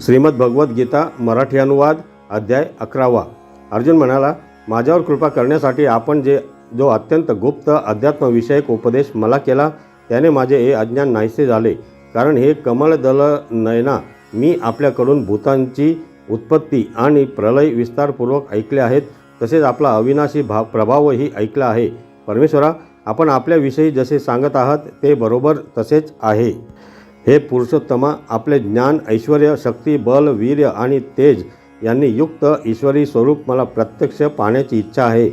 श्रीमद भगवद्गीता मराठी अनुवाद अध्याय अकरावा. अर्जुन म्हणाला माझ्यावर कृपा करण्यासाठी आपण जे जो अत्यंत गुप्त अध्यात्मविषयक उपदेश मला केला त्याने माझे हे अज्ञान नाहीसे झाले. कारण हे कमलदल नयना मी आपल्याकडून भूतांची उत्पत्ती आणि प्रलय विस्तारपूर्वक ऐकले आहेत. तसेच आपला अविनाशी भा प्रभावही ऐकला आहे. परमेश्वरा आपण आपल्याविषयी जसे सांगत आहात ते बरोबर तसेच आहे. हे पुरुषोत्तमा आपले ज्ञान ऐश्वर शक्ती बल वीर्य आणि तेज यांनी युक्त ईश्वरी स्वरूप मला प्रत्यक्ष पाहण्याची इच्छा आहे.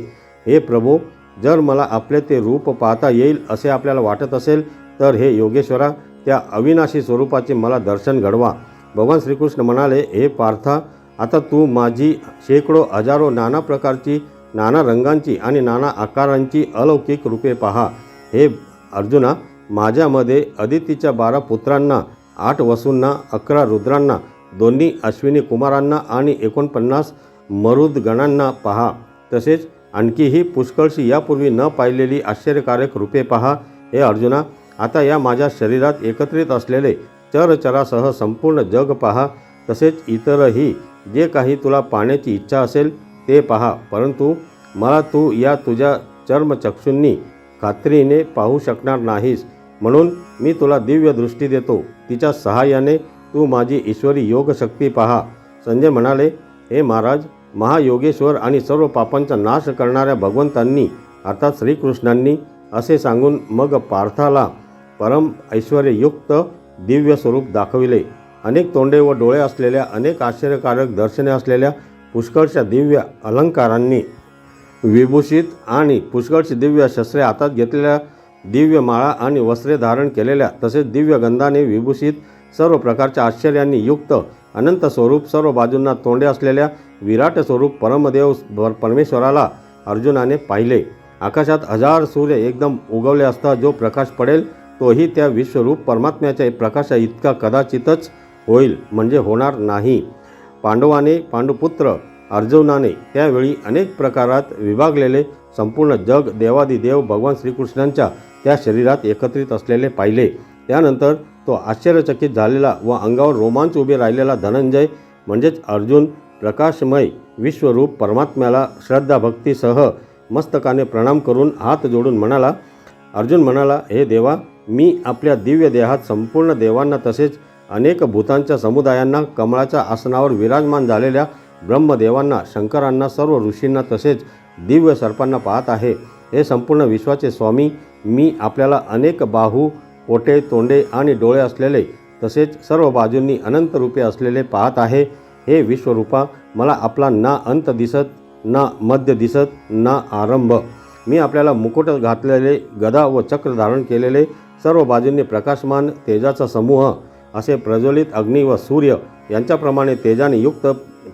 हे प्रभू जर मला आपले ते रूप पाहता येईल असे आपल्याला वाटत असेल तर हे योगेश्वरा त्या अविनाशी स्वरूपाचे मला दर्शन घडवा. भगवान श्रीकृष्ण म्हणाले हे पार्था आता तू माझी शेकडो हजारो नाना प्रकारची नाना रंगांची आणि नाना आकारांची अलौकिक रूपे पहा. हे अर्जुना माझ्यामध्ये अदितीच्या बारा पुत्रांना आठ वसूंना अकरा रुद्रांना दोन्ही अश्विनी कुमारांना आणि एकोणपन्नास मरुदगणांना पहा. तसेच आणखीही पुष्कळशी यापूर्वी न पाहिलेली आश्चर्यकारक रूपे पहा. हे अर्जुना आता या माझ्या शरीरात एकत्रित असलेले चरचरासह संपूर्ण जग पहा. तसेच इतरही जे काही तुला पाहण्याची इच्छा असेल ते पहा. परंतु मला तू या तुझ्या चर्मचक्षूंनी खात्रीने पाहू शकणार नाहीस. म्हणून मी तुला दिव्य दृष्टी देतो. तिच्या सहाय्याने तू माझी ईश्वरी योगशक्ती पहा. संजय म्हणाले हे महाराज महायोगेश्वर आणि सर्व पापांचा नाश करणाऱ्या भगवंतांनी अर्थात श्रीकृष्णांनी असे सांगून मग पार्थाला परम ऐश्वर्ययुक्त दिव्य स्वरूप दाखविले. अनेक तोंडे व डोळे असलेल्या अनेक आश्चर्यकारक दर्शने असलेल्या पुष्कळच्या दिव्य अलंकारांनी विभूषित आणि पुष्कळशी दिव्य शस्त्रे हातात घेतलेल्या दिव्य माळा आणि वस्त्रे धारण केलेल्या तसेच दिव्य गंधाने विभूषित सर्व प्रकारच्या आश्चर्यांनी युक्त अनंत स्वरूप सर्व बाजूंना तोंडे असलेल्या विराट स्वरूप परमदेव परमेश्वराला अर्जुनाने पाहिले. आकाशात हजार सूर्य एकदम उगवले असता जो प्रकाश पडेल तोही त्या विश्वरूप परमात्म्याच्या प्रकाशा इतका कदाचितच होईल म्हणजे होणार नाही. पांडवाने पांडुपुत्र अर्जुनाने त्यावेळी अनेक प्रकारात विभागलेले संपूर्ण जग देवादिदेव भगवान श्रीकृष्णांच्या त्या शरीरात एकत्रित असलेले पाहिले. त्यानंतर तो आश्चर्यचकित झालेला व अंगावर रोमांच उभे राहिलेला धनंजय म्हणजेच अर्जुन प्रकाशमय विश्वरूप परमात्म्याला श्रद्धाभक्तीसह मस्तकाने प्रणाम करून हात जोडून म्हणाला अर्जुन म्हणाला हे देवा मी आपल्या दिव्य देहात संपूर्ण देवांना तसेच अनेक भूतांच्या समुदायांना कमळाच्या आसनावर विराजमान झालेल्या ब्रह्मदेवांना शंकरांना सर्व ऋषींना तसेच दिव्य सर्पांना पाहत आहे. हे संपूर्ण विश्वाचे स्वामी मी आपल्याला अनेक बाहू पोटे तोंडे आणि डोळे असलेले तसेच सर्व बाजूंनी अनंत रूपे असलेले पाहत आहे. हे विश्वरूपा मला आपला ना अंत दिसत ना मध्य दिसत ना आरंभ. मी आपल्याला मुकुट घातलेले गदा व चक्र धारण केलेले सर्व बाजूंनी प्रकाशमान तेजाचा समूह असे प्रज्वलित अग्नी व सूर्य यांच्याप्रमाणे तेजाने युक्त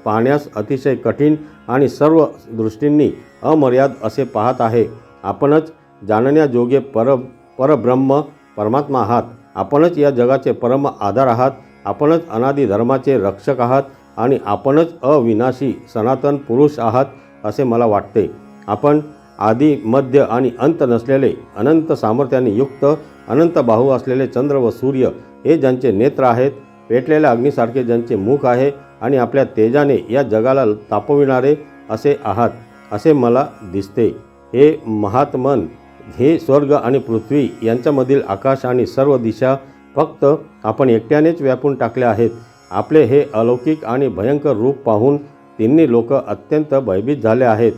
पाहण्यास अतिशय कठीण आणि सर्व दृष्टींनी अमर्याद असे पाहत आहे. आपणच जाणण्याजोगे पर परब्रह्म परमात्मा आहात. आपणच या जगाचे परम आधार आहात. आपणच अनादी धर्माचे रक्षक आहात आणि आपणच अविनाशी सनातन पुरुष आहात असे मला वाटते. आपण आदी मध्य आणि अंत नसलेले अनंत सामर्थ्याने युक्त अनंत बाहू असलेले चंद्र व सूर्य हे ज्यांचे नेत्र आहेत पेटलेल्या अग्नीसारखे ज्यांचे मुख आहे आणि आपल्या तेजाने या जगाला तापविणारे असे आहात असे मला दिसते. हे महात्मन हे स्वर्ग आणि पृथ्वी यांच्यामधील आकाश आणि सर्व दिशा फक्त आपण एकट्यानेच व्यापून टाकले आहेत. आपले हे अलौकिक आणि भयंकर रूप पाहून तिन्ही लोक अत्यंत भयभीत झाले आहेत.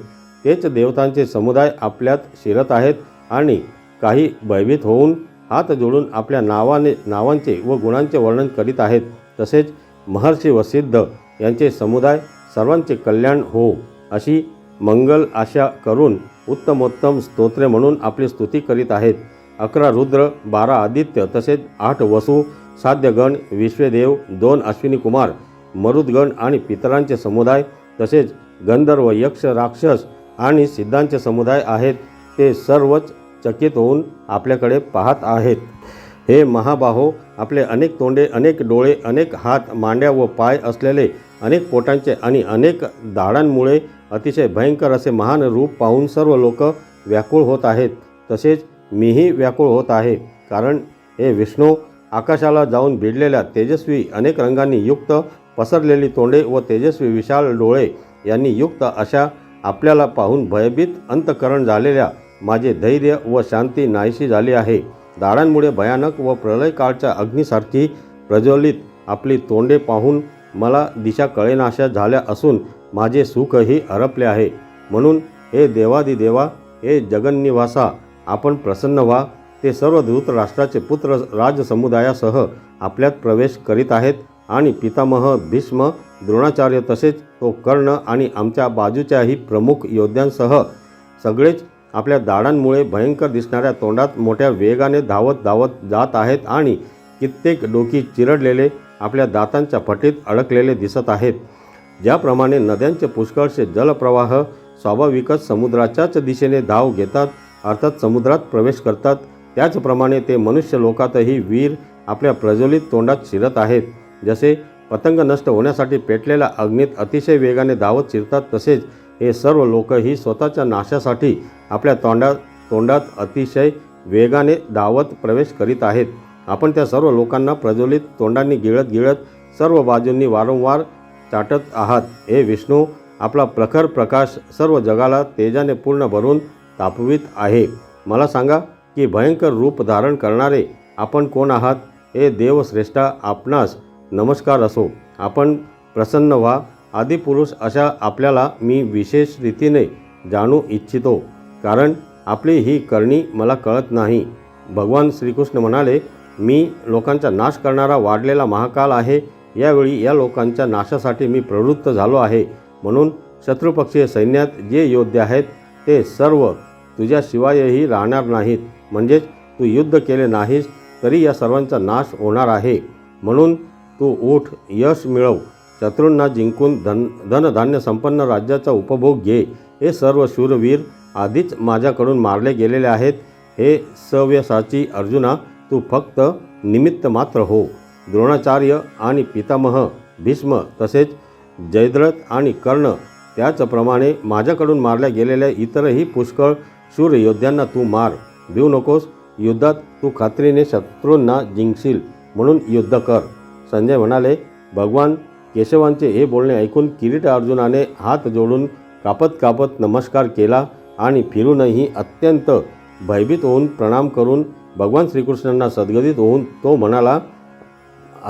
तेच देवतांचे समुदाय आपल्यात शिरत आहेत आणि काही भयभीत होऊन हात जोडून आपल्या नावाने नावांचे व गुणांचे वर्णन करीत आहेत. तसेच महर्षी वसिद्ध यांचे समुदाय सर्वांचे कल्याण हो अशी मंगल आशा करून उत्तमोत्तम स्तोत्रे म्हणून आपली स्तुती करीत आहेत. अकरा रुद्र बारा आदित्य तसेच आठ वसू साध्यगण विश्वदेव दोन अश्विनी कुमार मरुदगण आणि पितरांचे समुदाय तसेच गंधर्व यक्ष राक्षस आणि सिद्धांचे समुदाय आहेत. ते सर्वच चकित होऊन आपल्याकडे पाहत आहेत. हे महाबाहो आपले अनेक तोंडे अनेक डोळे अनेक हात मांड्या व पाय असलेले अनेक पोटांचे आणि अनेक दाढांमुळे अतिशय भयंकर असे महान रूप पाहून सर्व लोक व्याकुळ होत आहेत. तसेच मीही व्याकुळ होत आहे. कारण हे विष्णू आकाशाला जाऊन भिडलेल्या तेजस्वी अनेक रंगांनी युक्त पसरलेली तोंडे व तेजस्वी विशाल डोळे यांनी युक्त अशा आपल्याला पाहून भयभीत अंतकरण झालेल्या माझे धैर्य व शांती नाहीशी झाली आहे. दाडांमुळे भयानक व प्रलयकाळच्या अग्नीसारखी प्रज्वलित आपली तोंडे पाहून मला दिशा कळेनाशा झाल्या असून माझे सुखही हरपले आहे. म्हणून हे देवादिदेवा हे जगन्निवासा आपण प्रसन्न व्हा. ते सर्व धृतराष्ट्राचे पुत्र राजसमुदायासह आपल्यात प्रवेश करीत आहेत आणि पितामह भीष्म द्रोणाचार्य तसेच तो कर्ण आणि आमच्या बाजूच्याही प्रमुख योद्ध्यांसह सगळेच आपल्या दाडांमुळे भयंकर दिसणाऱ्या तोंडात मोठ्या वेगाने धावत धावत जात आहेत आणि कित्येक डोकी चिरडलेले आपल्या दातांच्या फटीत अडकलेले दिसत आहेत. ज्याप्रमाणे नद्यांचे पुष्कळसे जलप्रवाह स्वाभाविकच समुद्राच्याच दिशेने धाव घेतात अर्थात समुद्रात प्रवेश करतात. त्याचप्रमाणे ते मनुष्य लोकातही वीर आपल्या प्रज्वलित तोंडात शिरत आहेत. जसे पतंग नष्ट होण्यासाठी पेटलेल्या अग्नीत अतिशय वेगाने धावत शिरतात तसेच हे सर्व लोकही स्वतःच्या नाशासाठी आपल्या तोंडात तोंडात अतिशय वेगाने धावत प्रवेश करीत आहेत. आपण त्या सर्व लोकांना प्रज्वलित तोंडांनी गिळत गिळत सर्व बाजूंनी वारंवार चाटत आहात. हे विष्णू आपला प्रखर प्रकाश सर्व जगाला तेजाने पूर्ण भरून तापवित आहे. मला सांगा की भयंकर रूप धारण करणारे आपण कोण आहात? हे देवश्रेष्ठा आपणास नमस्कार असो. आपण प्रसन्न व्हा. आदिपुरुष अशा आपल्याला मी विशेष रीतीने जाणू इच्छितो. कारण आपली ही करणी मला कळत नाही. भगवान श्रीकृष्ण म्हणाले मी लोकांचा नाश करणारा वाढलेला महाकाल आहे. यावेळी या लोकांच्या नाशासाठी मी प्रवृत्त झालो आहे. म्हणून शत्रुपक्षीय सैन्यात जे योद्धे आहेत ते सर्व तुझ्याशिवायही राहणार नाहीत. म्हणजेच तू युद्ध केले नाहीस तरी या सर्वांचा नाश होणार आहे. म्हणून तू उठ यश मिळव. शत्रूंना जिंकून धन धनधान्य संपन्न राज्याचा उपभोग घे. हे सर्व शूरवीर आधीच माझ्याकडून मारले गेलेले आहेत. हे सव्यसाची अर्जुना तू फक्त निमित्त मात्र हो. द्रोणाचार्य आणि पितामह भीष्म तसेच जयद्रथ आणि कर्ण त्याचप्रमाणे माझ्याकडून मारल्या गेलेल्या इतरही पुष्कळ शूर योद्ध्यांना तू मार. देऊ नकोस. युद्धात तू खात्रीने शत्रूंना जिंकशील म्हणून युद्ध कर. संजय म्हणाले भगवान केशवांचे हे बोलणे ऐकून किरीट अर्जुनाने हात जोडून कापत कापत नमस्कार केला आणि फिरूनही अत्यंत भयभीत होऊन प्रणाम करून भगवान श्रीकृष्णांना सद्गदित होऊन तो म्हणाला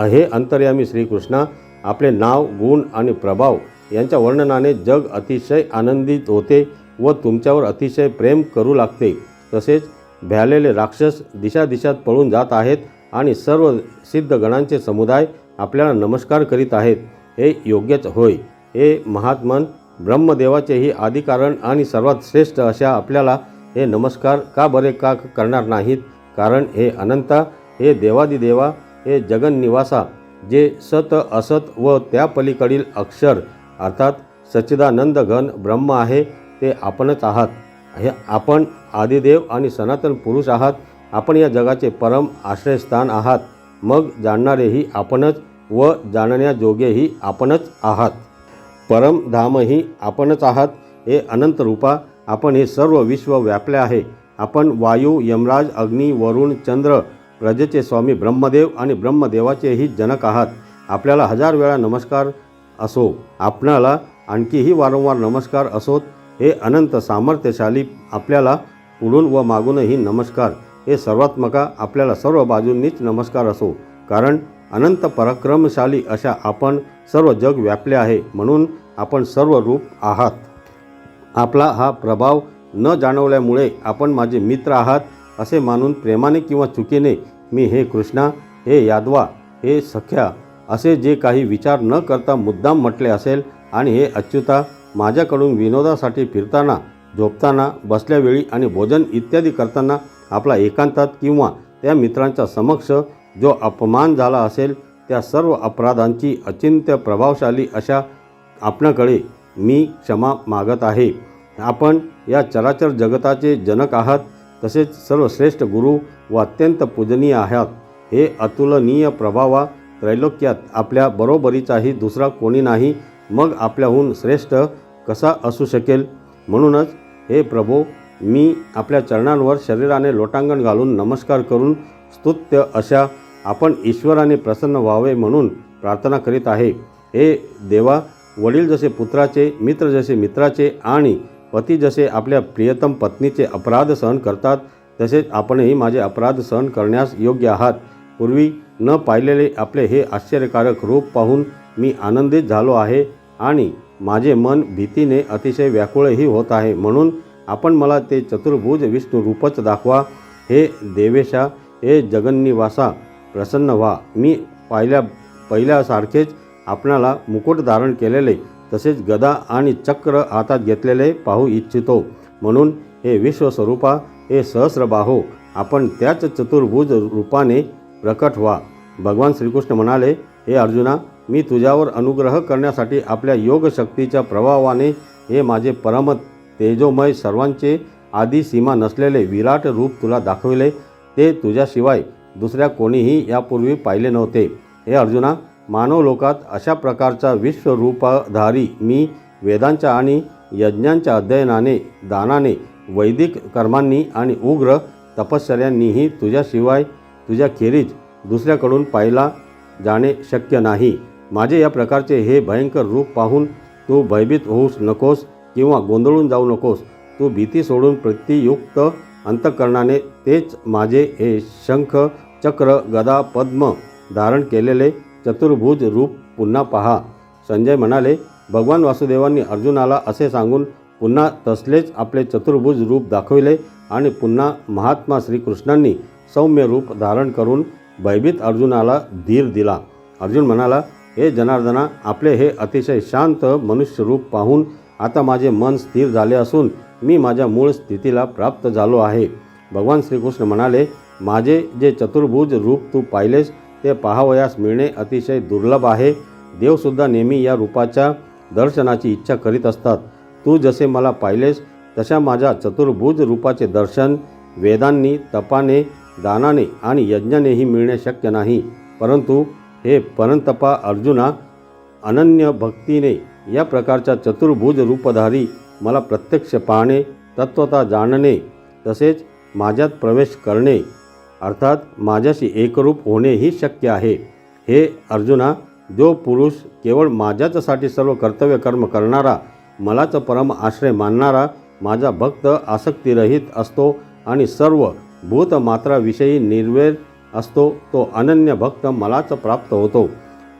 हे अंतर्यामी श्रीकृष्णा आपले नाव गुण आणि प्रभाव यांच्या वर्णनाने जग अतिशय आनंदित होते व तुमच्यावर अतिशय प्रेम करू लागते. तसेच भ्यालेले राक्षस दिशा दिशात पळून जात आहेत आणि सर्व सिद्ध गणांचे समुदाय आपल्याला नमस्कार करीत आहेत. हे योग्यच होय. हे महात्मन ब्रह्मदेवाचेही आदिकारण आणि सर्वात श्रेष्ठ अशा आपल्याला हे नमस्कार का बरे का करणार नाहीत? कारण हे अनंता हे देवादिदेवा हे जगन्निवासा जे सत असत व त्या पलीकडील अक्षर अर्थात सच्चिदानंद घन ब्रह्म आहे ते आपणच आहात. हे आपण आदिदेव आणि सनातन पुरुष आहात आपण या जगाचे परम आश्रयस्थान आहात. मग जाणणारेही आपणच व जाणण्याजोगेही आपणच आहात. परमधामही आपणच आहात हे अनंत रूपा आपण हे सर्व विश्व व्यापले आहे. आपण वायू यमराज अग्नी वरुण चंद्र प्रजेचे स्वामी ब्रह्मदेव आणि ब्रह्मदेवाचेही जनक आहात. आपल्याला हजार वेळा नमस्कार असो. आपणाला आणखीही वारंवार नमस्कार असोत हे अनंत सामर्थ्यशाली आपल्याला पुढून व मागूनही नमस्कार. हे सर्वात्मका आपल्याला सर्व बाजूंनीच नमस्कार असो. कारण अनंत पराक्रमशाली अशा आपण सर्व जग व्यापले आहे म्हणून आपण सर्व रूप आहात. आपला हा प्रभाव न जाणवल्यामुळे आपण माझे मित्र आहात असे मानून प्रेमाने किंवा चुकीने मी हे कृष्णा हे यादवा हे सख्या असे जे काही विचार न करता मुद्दाम म्हटले असेल आणि हे अच्युता माझ्याकडून विनोदासाठी फिरताना झोपताना बसल्यावेळी आणि भोजन इत्यादी करताना आपला एकांतात किंवा त्या मित्रांच्या समक्ष जो अपमान झाला असेल त्या सर्व अपराधांची अचिंत्य प्रभावशाली अशा आपणाकडे मी क्षमा मागत आहे. आपण या चराचर जगताचे जनक आहात. तसेच सर्वश्रेष्ठ गुरु व अत्यंत पूजनीय आहात. हे अतुलनीय प्रभावा त्रैलोक्यात आपल्या बरोबरीचाही दुसरा कोणी नाही मग आपल्याहून श्रेष्ठ कसा असू शकेल? म्हणूनच हे प्रभो मी आपल्या चरणांवर शरीराने लोटांगण घालून नमस्कार करून स्तुत्य अशा आपण ईश्वराने प्रसन्न व्हावे म्हणून प्रार्थना करीत आहे. हे देवा वडील जसे पुत्राचे मित्र जसे मित्राचे आणि पती जसे आपल्या प्रियतम पत्नीचे अपराध सहन करतात तसेच आपणही माझे अपराध सहन करण्यास योग्य आहात. पूर्वी न पाहिलेले आपले हे आश्चर्यकारक रूप पाहून मी आनंदित झालो आहे आणि माझे मन भीतीने अतिशय व्याकुळही होत आहे. म्हणून आपण मला ते चतुर्भुज विष्णू रूपच दाखवा. हे देवेशा हे जगन्निवासा प्रसन्न व्हा. मी पाहिल्या पहिल्यासारखेच आपणाला मुकुट धारण केलेले तसेच गदा आणि चक्र हातात घेतलेले पाहू इच्छितो. म्हणून हे विश्वस्वरूपा हे सहस्रबाहो आपण त्याच चतुर्भुज रूपाने प्रकट व्हा. भगवान श्रीकृष्ण म्हणाले हे अर्जुना मी तुझ्यावर अनुग्रह करण्यासाठी आपल्या योगशक्तीच्या प्रभावाने हे माझे परम तेजोमय सर्वांचे आदी सीमा नसलेले विराट रूप तुला दाखविले. ते तुझ्याशिवाय दुसऱ्या कोणीही यापूर्वी पाहिले नव्हते. हे अर्जुना मानव लोकात अशा प्रकारचा विश्वरूपधारी मी वेदांच्या आणि यज्ञांच्या अध्ययनाने दानाने वैदिक कर्मांनी आणि उग्र तपश्चर्यांनीही तुझ्याशिवाय तुझ्या खेरीज दुसऱ्याकडून पाहिला जाणे शक्य नाही. माझे या प्रकारचे हे भयंकर रूप पाहून तू भयभीत होऊस नकोस किंवा गोंधळून जाऊ नकोस. तू भीती सोडून प्रतियुक्त अंतकरणाने तेच माझे हे शंख चक्र गदा पद्म धारण केलेले चतुर्भुज रूप पुन्हा पहा. संजय म्हणाले भगवान वासुदेवांनी अर्जुनाला असे सांगून पुन्हा तसलेच आपले चतुर्भुज रूप दाखविले आणि पुन्हा महात्मा श्रीकृष्णांनी सौम्य रूप धारण करून भयभीत अर्जुनाला धीर दिला. अर्जुन म्हणाला हे जनार्दना आपले हे अतिशय शांत मनुष्य रूप पाहून आता माझे मन स्थिर झाले असून मी माझ्या मूळ स्थितीला प्राप्त झालो आहे. भगवान श्रीकृष्ण म्हणाले माझे जे चतुर्भुज रूप तू पाहिलेस ते पाहावयास मिळणे अतिशय दुर्लभ आहे. देवसुद्धा नेहमी या रूपाच्या दर्शनाची इच्छा करीत असतात. तू जसे मला पाहिलेस तशा माझ्या चतुर्भुज रूपाचे दर्शन वेदांनी तपाने दानाने आणि यज्ञानेही मिळणे शक्य नाही. परंतु हे परंतपा अर्जुना अनन्य भक्तीने या प्रकारच्या चतुर्भुज रूपधारी मला प्रत्यक्ष पाहणे तत्वता जाणणे तसेच माझ्यात प्रवेश करणे अर्थात माझ्याशी एकरूप होणेही शक्य आहे. हे अर्जुना जो पुरुष केवळ माझ्याचसाठी सर्व कर्तव्य कर्म करणारा मलाच परम आश्रय मानणारा माझा भक्त आसक्तिरहित असतो आणि सर्व भूतमात्राविषयी निर्वेर असतो तो अनन्य भक्त मलाच प्राप्त होतो.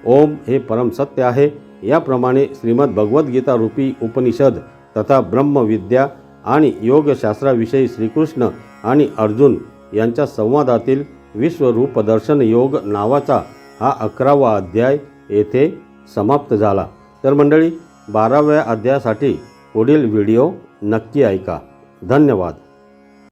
ओम हे परम सत्य आहे. याप्रमाणे श्रीमद भगवद्गीता रूपी उपनिषद तथा ब्रह्मविद्या आणि योगशास्त्राविषयी श्रीकृष्ण आणि अर्जुन यांच्या संवादातील विश्वरूप दर्शन योग नावाचा हा अकरावा अध्याय येथे समाप्त झाला. तर मंडळी बाराव्या अध्यायासाठी पुढील व्हिडिओ नक्की ऐका. धन्यवाद.